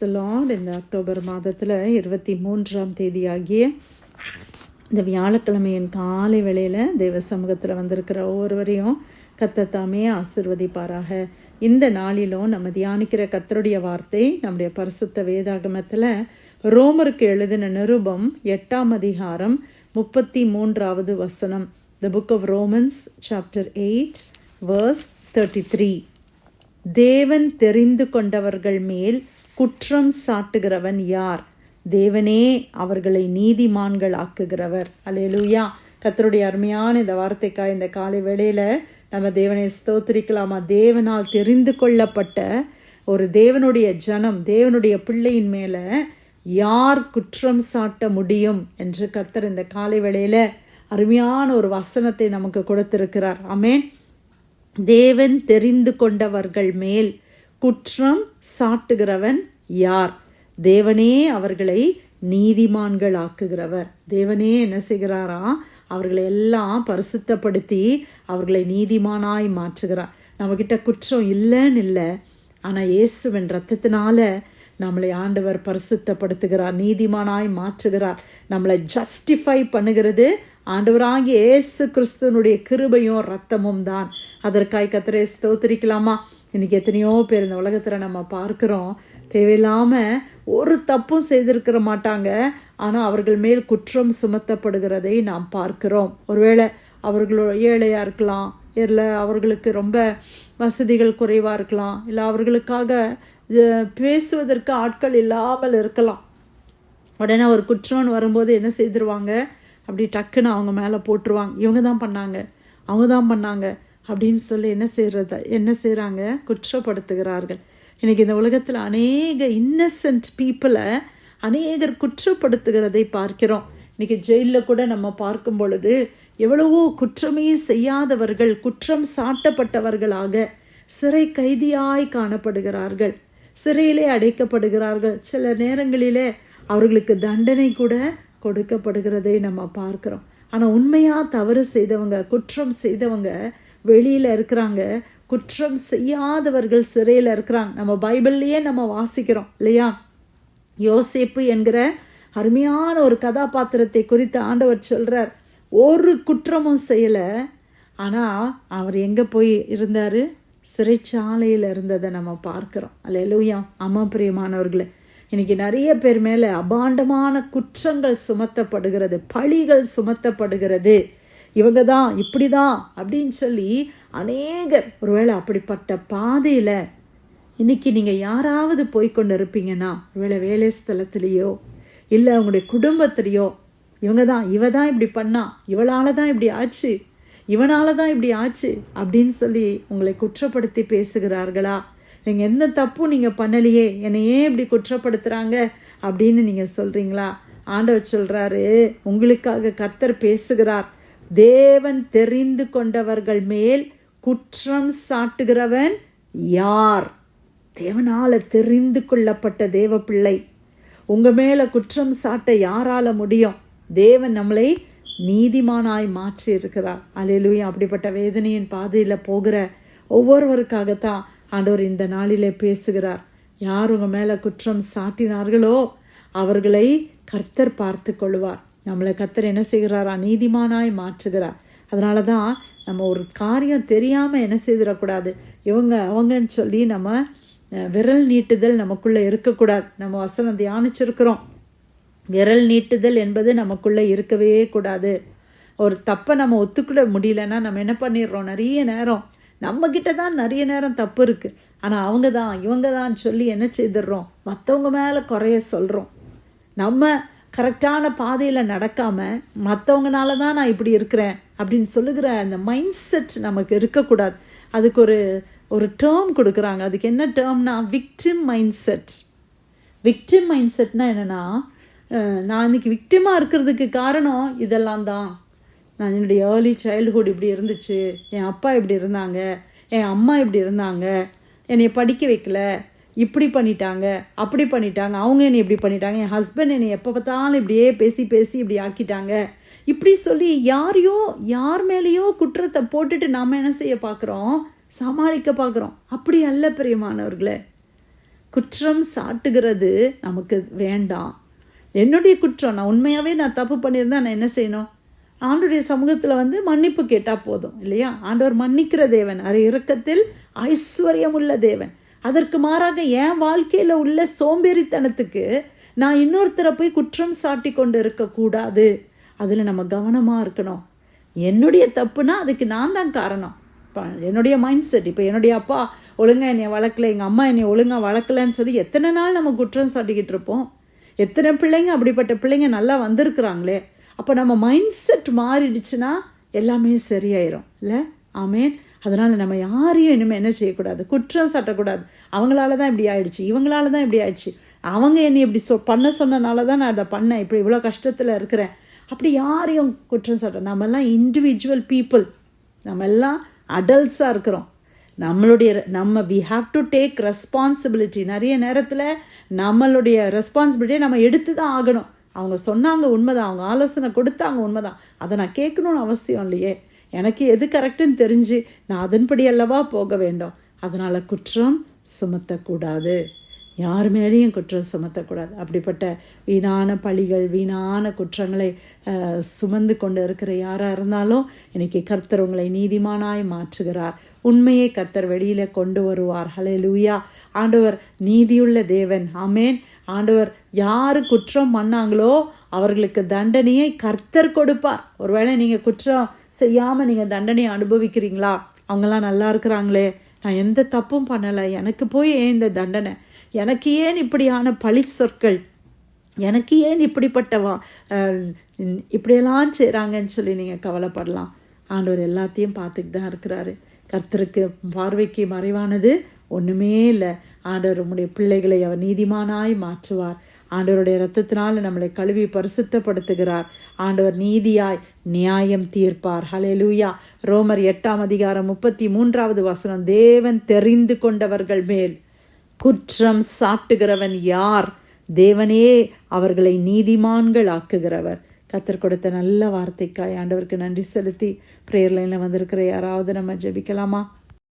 த Lord இந்த October மாதத்தில் இருபத்தி மூன்றாம் தேதியாகிய இந்த வியாழக்கிழமையின் காலை வேளையில் தேவ சமூகத்தில் வந்திருக்கிற ஒவ்வொருவரையும் கத்தத்தாமே ஆசிர்வதிப்பாராக. இந்த நாளிலும் நம்ம தியானிக்கிற கத்தருடைய வார்த்தை நம்முடைய பரிசுத்த வேதாகமத்தில் ரோமருக்கு எழுதின நிருபம் எட்டாம் அதிகாரம் முப்பத்தி மூன்றாவது வசனம். The book of Romans chapter eight verse thirty three தேவன் தெரிந்து கொண்டவர்கள் மேல் குற்றம் சாட்டுகிறவன் யார்? தேவனே அவர்களை நீதிமான்கள் ஆக்குகிறவர் அலையலூயா கத்தருடைய அருமையான இந்த வார்த்தைக்காய் இந்த காலை வேளையில் நம்ம தேவனை ஸ்தோத்திரிக்கலாமா? தேவனால் தெரிந்து கொள்ளப்பட்ட ஒரு தேவனுடைய ஜனம் தேவனுடைய பிள்ளையின் மேலே யார் குற்றம் சாட்ட முடியும் என்று கர்த்தர் இந்த காலை வேளையில் அருமையான ஒரு வசனத்தை நமக்கு கொடுத்திருக்கிறார். ஆமென். தேவன் தெரிந்து கொண்டவர்கள் மேல் குற்றம் சாட்டுகிறவன் யார்? தேவனே அவர்களை நீதிமான்கள் ஆக்குகிறவர் தேவனே என்ன செய்கிறாரா? அவர்களை எல்லாம் பரிசுத்தப்படுத்தி அவர்களை நீதிமானாய் மாற்றுகிறார். நம்மக்கிட்ட குற்றம் இல்லைன்னு இல்லை. ஆனால் இயேசுவின் ரத்தத்தினால நம்மளை ஆண்டவர் பரிசுத்தப்படுத்துகிறார் நீதிமானாய் மாற்றுகிறார். நம்மளை ஜஸ்டிஃபை பண்ணுகிறது ஆண்டவராகிய இயேசு கிறிஸ்துவனுடைய கிருபையும் ரத்தமும் தான். அதற்காய் கத்திரை ஸ்தோத்திரிக்கலாமா? இன்னைக்கு எத்தனையோ பேர் இந்த உலகத்தில் நம்ம பார்க்குறோம். தேவையில்லாமல் ஒரு தப்பும் செய்திருக்கிற மாட்டாங்க. ஆனால் அவர்கள் மேல் குற்றம் சுமத்தப்படுகிறதை நாம் பார்க்கிறோம். ஒருவேளை அவர்களோ ஏழையாக இருக்கலாம். இல்லை அவர்களுக்கு ரொம்ப வசதிகள் குறைவாக இருக்கலாம். இல்லை அவர்களுக்காக பேசுவதற்கு ஆட்கள் இல்லாமல் இருக்கலாம். உடனே ஒரு குற்றம்னு வரும்போது என்ன செய்திருவாங்க? அப்படி டக்குன்னு அவங்க மேலே போட்டுருவாங்க. இவங்க தான் பண்ணாங்க. அவங்க தான் பண்ணாங்க. அப்படின்னு சொல்லி என்ன செய்கிறது என்ன செய்கிறாங்க குற்றப்படுத்துகிறார்கள். இன்றைக்கி இந்த உலகத்தில் அநேக இன்னசென்ட் பீப்புளை அநேகர் குற்றப்படுத்துகிறதை பார்க்கிறோம். இன்றைக்கி ஜெயிலில் கூட நம்ம பார்க்கும் பொழுது எவ்வளவோ குற்றமே செய்யாதவர்கள் குற்றம் சாட்டப்பட்டவர்களாக சிறை கைதியாய் காணப்படுகிறார்கள். சிறையிலே அடைக்கப்படுகிறார்கள். சில நேரங்களிலே அவர்களுக்கு தண்டனை கூட கொடுக்கப்படுகிறதை நம்ம பார்க்கிறோம். ஆனால் உண்மையாக தவறு செய்தவங்க குற்றம் செய்தவங்க வெளியில் இருக்கிறாங்க குற்றம் செய்யாதவர்கள் சிறையில் இருக்கிறாங்க. நம்ம பைபிள்லேயே நம்ம வாசிக்கிறோம் இல்லையா? யோசிப்பு என்கிற அருமையான ஒரு கதாபாத்திரத்தை குறித்து ஆண்டவர் சொல்கிறார் ஒரு குற்றமும் செய்யலை. ஆனால் அவர் எங்கே போய் இருந்தார்? சிறைச்சாலையில் இருந்ததை நம்ம பார்க்குறோம். அல்லையா அம்மா பிரியமானவர்களே. இன்றைக்கி நிறைய பேர் மேலே அபாண்டமான குற்றங்கள் சுமத்தப்படுகிறது பழிகள் சுமத்தப்படுகிறது. இவங்க தான் இப்படி தான் அப்படின்னு சொல்லி அநேகர் ஒருவேளை அப்படிப்பட்ட பாதையில் இன்றைக்கி நீங்கள் யாராவது போய்கொண்டு இருப்பீங்கன்னா ஒருவேளை வேலை ஸ்தலத்துலேயோ இல்லை உங்களுடைய குடும்பத்திலேயோ இவங்க தான் இவ தான் இப்படி பண்ணா இவளால் தான் இப்படி ஆச்சு இவனால் தான் இப்படி ஆச்சு அப்படின்னு சொல்லி உங்களை குற்றப்படுத்தி பேசுகிறார்களா? நீங்கள் எந்த தப்பும் நீங்கள் பண்ணலையே என்னை ஏன் இப்படி குற்றப்படுத்துகிறாங்க அப்படின்னு நீங்கள் சொல்கிறீங்களா ஆண்டவர் சொல்கிறாரு உங்களுக்காக கர்த்தர் பேசுகிறார் தேவன் தெரிந்து கொண்டவர்கள் மேல் குற்றம் சாட்டுகிறவன் யார்? தேவனால தெரிந்து கொள்ளப்பட்ட தேவ பிள்ளை உங்க மேல குற்றம் சாட்ட யாரால முடியும்? தேவன் நம்மளை நீதிமானாய் மாற்றி இருக்கிறார் அலையிலுயும் அப்படிப்பட்ட வேதனையின் பாதையில் போகிற ஒவ்வொருவருக்காகத்தான் ஆண்டவர் இந்த நாளிலே பேசுகிறார். யார் உங்கள் மேலே குற்றம் சாட்டினார்களோ அவர்களை கர்த்தர் பார்த்து கொள்வார். நம்மளை கத்தர் என்ன செய்கிறாரா? நீதிமானாய் மாற்றுகிறார். அதனால தான் நம்ம ஒரு காரியம் தெரியாமல் என்ன செய்திடக்கூடாது. இவங்க அவங்கன்னு சொல்லி நம்ம விரல் நீட்டுதல் நமக்குள்ளே இருக்கக்கூடாது. நம்ம வசனம் தியானிச்சிருக்கிறோம். விரல் நீட்டுதல் என்பது நமக்குள்ளே இருக்கவே கூடாது. ஒரு தப்பை நம்ம ஒத்துக்கிட முடியலன்னா நம்ம என்ன பண்ணிடுறோம்? நிறைய நேரம் நம்மக்கிட்ட தான் நிறைய நேரம் தப்பு இருக்குது ஆனால் அவங்க தான் இவங்க தான் சொல்லி என்ன செய்திடுறோம்? மற்றவங்க மேலே குறைய சொல்கிறோம் நம்ம கரெக்டான பாதையில் நடக்காமல் மற்றவங்கனால தான் நான் இப்படி இருக்கிறேன் அப்படின்னு சொல்லுகிற அந்த மைண்ட் செட் நமக்கு இருக்கக்கூடாது. அதுக்கு ஒரு ஒரு டேர்ம் கொடுக்குறாங்க. அதுக்கு என்ன டேர்ம்னா victim mind set victim mind செட்னா என்னென்னா நான் இன்னைக்கு விக்டிமாக இருக்கிறதுக்கு காரணம் இதெல்லாம் தான். நான் என்னுடைய ஏர்லி சைல்டுஹுட் இப்படி இருந்துச்சு. என் அப்பா இப்படி இருந்தாங்க. என் அம்மா இப்படி இருந்தாங்க. என்னை படிக்க வைக்கல. இப்படி பண்ணிட்டாங்க அப்படி பண்ணிட்டாங்க அவங்க என்னை இப்படி பண்ணிட்டாங்க என் ஹஸ்பண்ட் என்னை எப்போ பார்த்தாலும் இப்படியே பேசி பேசி இப்படி ஆக்கிட்டாங்க. இப்படி சொல்லி யாரையோ யார் மேலேயோ குற்றத்தை போட்டுட்டு நாம் என்ன செய்ய பார்க்குறோம்? சமாளிக்க பார்க்குறோம். அப்படி அல்ல பிரியமானவர்களே. குற்றம் சாட்டுகிறது நமக்கு வேண்டாம். என்னுடைய குற்றம் நான் உண்மையாகவே நான் தப்பு பண்ணியிருந்தா நான் என்ன செய்யணும்? ஆண்டுடைய சமூகத்தில் வந்து மன்னிப்பு கேட்டால் போதும் இல்லையா? ஆண்டவர் மன்னிக்கிற தேவன் அது இறக்கத்தில் ஐஸ்வர்யமுள்ள தேவன். அதற்கு மாறாக என் வாழ்க்கையில் உள்ள சோம்பேறித்தனத்துக்கு நான் இன்னொருத்தரை போய் குற்றம் சாட்டி கொண்டு இருக்கக்கூடாது அதில் நம்ம கவனமாக இருக்கணும். என்னுடைய தப்புனா அதுக்கு நான் தான் காரணம். இப்போ என்னுடைய மைண்ட் செட் இப்போ என்னுடைய அப்பா ஒழுங்காக என்னை வளர்க்கல எங்கள் அம்மா என்னை ஒழுங்காக வளர்க்கலன்னு சொல்லி எத்தனை நாள் நம்ம குற்றம் சாட்டிக்கிட்டு இருப்போம்? எத்தனை பிள்ளைங்க அப்படிப்பட்ட பிள்ளைங்க நல்லா வந்திருக்கிறாங்களே? அப்போ நம்ம மைண்ட் செட் மாறிடுச்சுன்னா எல்லாமே சரியாயிரும். இல்லை? ஆமேன். அதனால் நம்ம யாரையும் இனிமேல் என்ன செய்யக்கூடாது? குற்றம் சாட்டக்கூடாது. அவங்களால தான் இப்படி ஆயிடுச்சு. இவங்களால தான் இப்படி ஆயிடுச்சு. அவங்க என்னை இப்படி சொ பண்ண சொன்னனால தான் நான் அதை பண்ணேன். இப்படி இவ்வளோ கஷ்டத்தில் இருக்கிறேன். அப்படி யாரையும் குற்றம் சாட்ட நம்மெல்லாம் இண்டிவிஜுவல் பீப்புள் நம்ம எல்லாம் அடல்ட்ஸாக இருக்கிறோம். நம்மளுடைய நம்ம we have to take responsibility நிறைய நேரத்தில் நம்மளுடைய ரெஸ்பான்சிபிலிட்டியை நம்ம எடுத்து தான் ஆகணும். அவங்க சொன்னாங்க உண்மைதான். அவங்க ஆலோசனை கொடுத்தாங்க உண்மைதான். அதை நான் கேட்கணும்னு அவசியம் இல்லையே. எனக்கு எது கரெக்டுன்னு தெரிஞ்சு நான் அதன்படி அல்லவா போக வேண்டும். அதனால் குற்றம் சுமத்தக்கூடாது. யார் மேலேயும் குற்றம் சுமத்தக்கூடாது. அப்படிப்பட்ட வீணான பழிகள் வீணான குற்றங்களை சுமந்து கொண்டு இருக்கிற யாராக இருந்தாலும் இன்னைக்கு கர்த்தர் உங்களை நீதிமானாய் மாற்றுகிறார். உண்மையை கர்த்தர் வெளியில் கொண்டு வருவார். ஹலே லூயா ஆண்டவர் நீதியுள்ள தேவன். ஆமேன். ஆண்டவர் யார் குற்றம் பண்ணாங்களோ அவர்களுக்கு தண்டனையை கர்த்தர் கொடுப்பார். ஒருவேளை நீங்கள் குற்றம் செய்யாமல் நீங்கள் தண்டனையை அனுபவிக்கிறீங்களா? அவங்களாம் நல்லா இருக்கிறாங்களே. நான் எந்த தப்பும் பண்ணலை. எனக்கு போய் ஏன் இந்த தண்டனை? எனக்கு ஏன் இப்படியான பழி சொற்கள்? எனக்கு ஏன் இப்படிப்பட்டவா இப்படியெல்லாம் செய்கிறாங்கன்னு சொல்லி நீங்கள் கவலைப்படலாம். ஆண்டவர் எல்லாத்தையும் பார்த்துட்டு தான் இருக்கிறாரு. கர்த்தருக்கு பார்வைக்கு மறைவானது ஒன்றுமே இல்லை. ஆண்டவர் உம்முடைய பிள்ளைகளை அவர் நீதிமானாய் மாற்றுவார். ஆண்டவருடைய ரத்தத்தினால் நம்மளை கழுவி பரிசுத்தப்படுத்துகிறார். ஆண்டவர் நீதியாய் நியாயம் தீர்ப்பார். ஹலெலூயா ரோமர் எட்டாம் அதிகாரம் முப்பத்தி மூன்றாவது வசனம் தேவன் தெரிந்து கொண்டவர்கள் மேல் குற்றம் சாட்டுகிறவன் யார்? தேவனே அவர்களை நீதிமான்கள் ஆக்குகிறவர் கத்தர் கொடுத்த நல்ல வார்த்தைக்காய் ஆண்டவருக்கு நன்றி செலுத்தி ப்ரேயர் லைனில் வந்திருக்கிற யாராவது நம்ம ஜெபிக்கலாமா?